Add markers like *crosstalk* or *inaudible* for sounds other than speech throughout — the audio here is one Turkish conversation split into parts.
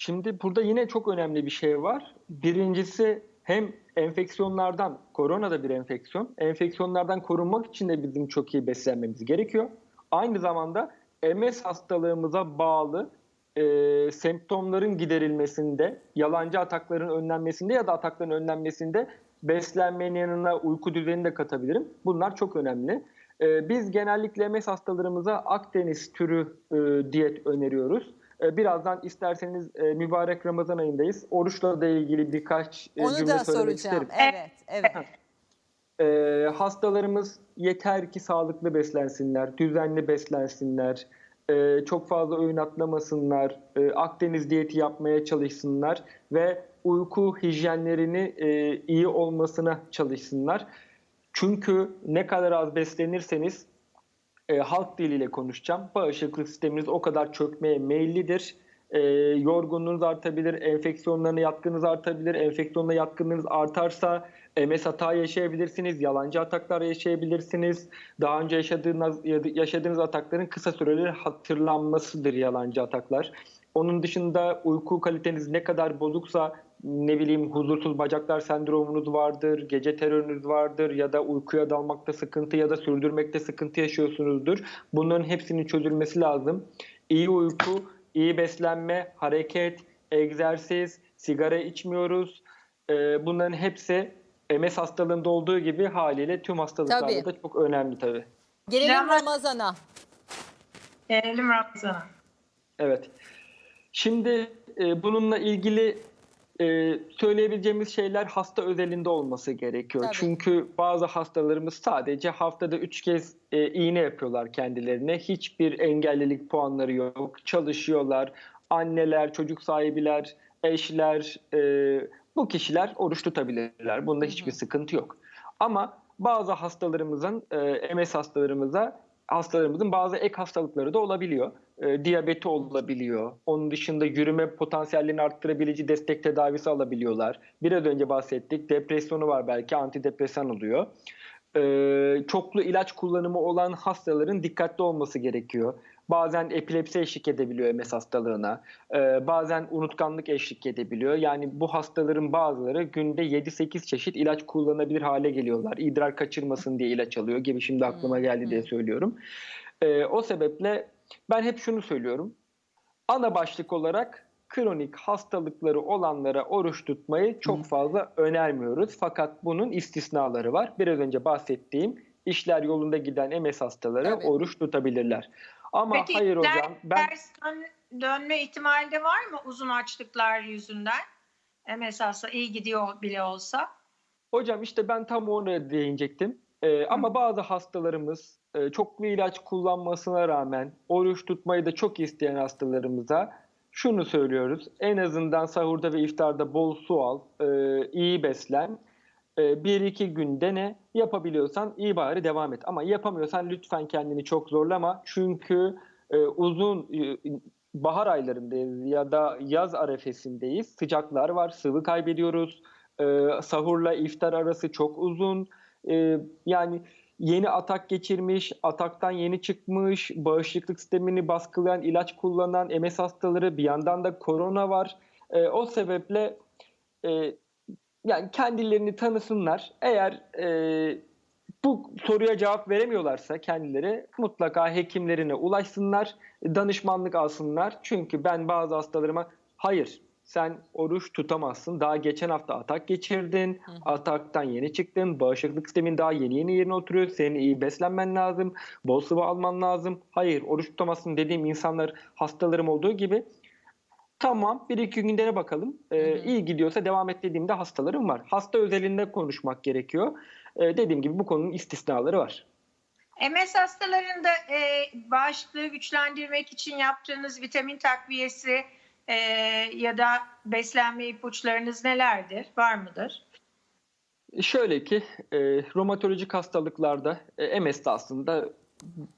Şimdi burada yine çok önemli bir şey var. Birincisi hem enfeksiyonlardan, korona da bir enfeksiyon. Enfeksiyonlardan korunmak için de bizim çok iyi beslenmemiz gerekiyor. Aynı zamanda MS hastalığımıza bağlı e, semptomların giderilmesinde, yalancı atakların önlenmesinde ya da atakların önlenmesinde beslenmenin yanına uyku düzenini de katabilirim. Bunlar çok önemli. E, biz genellikle MS hastalarımıza Akdeniz türü e, diyet öneriyoruz. E, birazdan isterseniz e, mübarek Ramazan ayındayız. Oruçla da ilgili birkaç e, Onu cümle da söylemek soracağım. isterim. Evet, evet. Ee, *laughs* hastalarımız yeter ki sağlıklı beslensinler, düzenli beslensinler, e, çok fazla öğün atlamasınlar, e, Akdeniz diyeti yapmaya çalışsınlar ve uyku hijyenlerini e, iyi olmasına çalışsınlar. Çünkü ne kadar az beslenirseniz e, halk diliyle konuşacağım. Bağışıklık sisteminiz o kadar çökmeye meyillidir. E, yorgunluğunuz artabilir, enfeksiyonlarına yatkınız artabilir. Enfeksiyonuna yatkınlığınız artarsa MS hata yaşayabilirsiniz, yalancı ataklar yaşayabilirsiniz. Daha önce yaşadığınız, yaşadığınız atakların kısa süreli hatırlanmasıdır yalancı ataklar. Onun dışında uyku kaliteniz ne kadar bozuksa ne bileyim huzursuz bacaklar sendromunuz vardır, gece terörünüz vardır ya da uykuya dalmakta sıkıntı ya da sürdürmekte sıkıntı yaşıyorsunuzdur. Bunların hepsinin çözülmesi lazım. İyi uyku, iyi beslenme, hareket, egzersiz, sigara içmiyoruz. Ee, bunların hepsi MS hastalığında olduğu gibi haliyle tüm hastalıklarda Tabii. da çok önemli tabii. Gelelim Ramaz- Ramazan'a. Gelelim Ramazan'a. Evet. Şimdi e, bununla ilgili e, söyleyebileceğimiz şeyler hasta özelinde olması gerekiyor. Tabii. Çünkü bazı hastalarımız sadece haftada 3 kez e, iğne yapıyorlar kendilerine. Hiçbir engellilik puanları yok. Çalışıyorlar. Anneler, çocuk sahibiler, eşler, e, bu kişiler oruç tutabilirler. Bunda hiçbir sıkıntı yok. Ama bazı hastalarımızın, e, MS hastalarımıza hastalarımızın bazı ek hastalıkları da olabiliyor. E, diyabeti olabiliyor. Onun dışında yürüme potansiyellerini arttırabilecek destek tedavisi alabiliyorlar. Biraz önce bahsettik. Depresyonu var belki antidepresan oluyor. E, çoklu ilaç kullanımı olan hastaların dikkatli olması gerekiyor. Bazen epilepsi eşlik edebiliyor MS hastalığına. E, bazen unutkanlık eşlik edebiliyor. Yani bu hastaların bazıları günde 7-8 çeşit ilaç kullanabilir hale geliyorlar. İdrar kaçırmasın diye ilaç alıyor gibi şimdi aklıma geldi diye söylüyorum. E, o sebeple ben hep şunu söylüyorum. Ana başlık olarak kronik hastalıkları olanlara oruç tutmayı çok fazla önermiyoruz. Fakat bunun istisnaları var. Biraz önce bahsettiğim işler yolunda giden MS hastaları Tabii. oruç tutabilirler. Ama Peki hayır işler hocam ben ters dön- dönme ihtimali de var mı uzun açlıklar yüzünden? MS hasta iyi gidiyor bile olsa. Hocam işte ben tam ona değinecektim. Ee, ama bazı hastalarımız e, çoklu ilaç kullanmasına rağmen oruç tutmayı da çok isteyen hastalarımıza şunu söylüyoruz. En azından sahurda ve iftarda bol su al, e, iyi beslen. E, bir iki gün dene. Yapabiliyorsan iyi bari devam et. Ama yapamıyorsan lütfen kendini çok zorlama. Çünkü e, uzun e, bahar aylarındayız ya da yaz arefesindeyiz. Sıcaklar var, sıvı kaybediyoruz. E, sahurla iftar arası çok uzun. E, yani yeni atak geçirmiş, ataktan yeni çıkmış, bağışıklık sistemini baskılayan ilaç kullanan MS hastaları, bir yandan da korona var. O sebeple e, yani kendilerini tanısınlar. Eğer e, bu soruya cevap veremiyorlarsa kendileri mutlaka hekimlerine ulaşsınlar, danışmanlık alsınlar. Çünkü ben bazı hastalarıma hayır sen oruç tutamazsın. Daha geçen hafta atak geçirdin. Ataktan yeni çıktın. Bağışıklık sistemin daha yeni yeni yerine oturuyor. Senin iyi beslenmen lazım. Bol sıvı alman lazım. Hayır oruç tutamazsın dediğim insanlar hastalarım olduğu gibi Tamam bir iki gündene bakalım. Ee, iyi gidiyorsa devam et dediğimde hastalarım var. Hasta özelinde konuşmak gerekiyor. Ee, dediğim gibi bu konunun istisnaları var. MS hastalarında e, bağışıklığı güçlendirmek için yaptığınız vitamin takviyesi e, ya da beslenme ipuçlarınız nelerdir? Var mıdır? Şöyle ki e, romatolojik hastalıklarda e, MS de aslında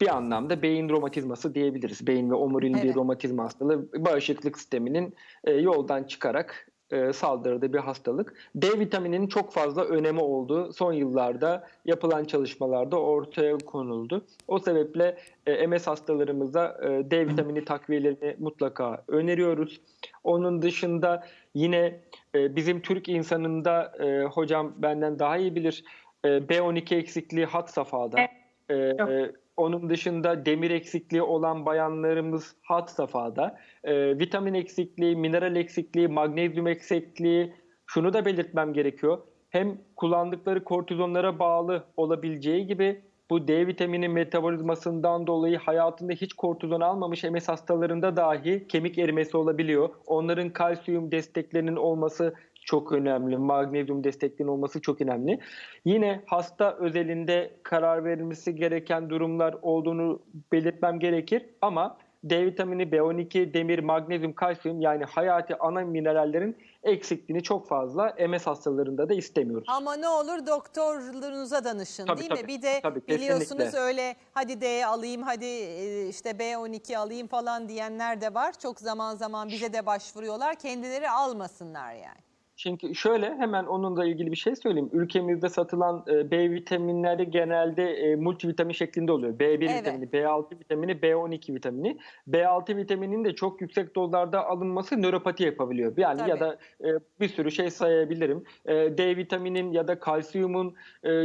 bir anlamda beyin romatizması diyebiliriz. Beyin ve omurilik bir Evet. romatizma hastalığı bağışıklık sisteminin e, yoldan çıkarak e, saldırdığı bir hastalık. D vitamininin çok fazla önemi olduğu son yıllarda yapılan çalışmalarda ortaya konuldu. O sebeple e, MS hastalarımıza e, D vitamini takviyelerini mutlaka öneriyoruz. Onun dışında yine e, bizim Türk insanında e, hocam benden daha iyi bilir e, B12 eksikliği hat safhada. Evet. E, onun dışında demir eksikliği olan bayanlarımız hat safhada. E, vitamin eksikliği, mineral eksikliği, magnezyum eksikliği. Şunu da belirtmem gerekiyor. Hem kullandıkları kortizonlara bağlı olabileceği gibi bu D vitamini metabolizmasından dolayı hayatında hiç kortizon almamış MS hastalarında dahi kemik erimesi olabiliyor. Onların kalsiyum desteklerinin olması çok önemli. Magnezyum desteklerinin olması çok önemli. Yine hasta özelinde karar verilmesi gereken durumlar olduğunu belirtmem gerekir ama D vitamini, B12, demir, magnezyum, kalsiyum yani hayati ana minerallerin eksikliğini çok fazla MS hastalarında da istemiyoruz. Ama ne olur doktorlarınıza danışın Tabii, değil mi? tabii. Bir de Tabii, biliyorsunuz kesinlikle. öyle hadi D alayım hadi e, işte B12 alayım falan diyenler de var. Çok zaman zaman bize de başvuruyorlar. Kendileri almasınlar yani. Çünkü şöyle hemen onunla ilgili bir şey söyleyeyim. Ülkemizde satılan e, B vitaminleri genelde e, multivitamin şeklinde oluyor. B1 Evet. vitamini, B6 vitamini, B12 vitamini. B6 vitaminin de çok yüksek dozlarda alınması nöropati yapabiliyor. Yani Tabii. ya da e, bir sürü şey sayabilirim. D vitaminin ya da kalsiyumun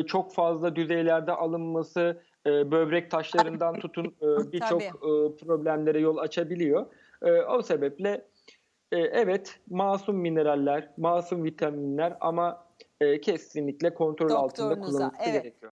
çok fazla düzeylerde alınması böbrek taşlarından tutun *laughs* birçok problemlere yol açabiliyor. O sebeple e, evet masum mineraller, masum vitaminler ama e, kesinlikle kontrol altında kullanılması evet. gerekiyor.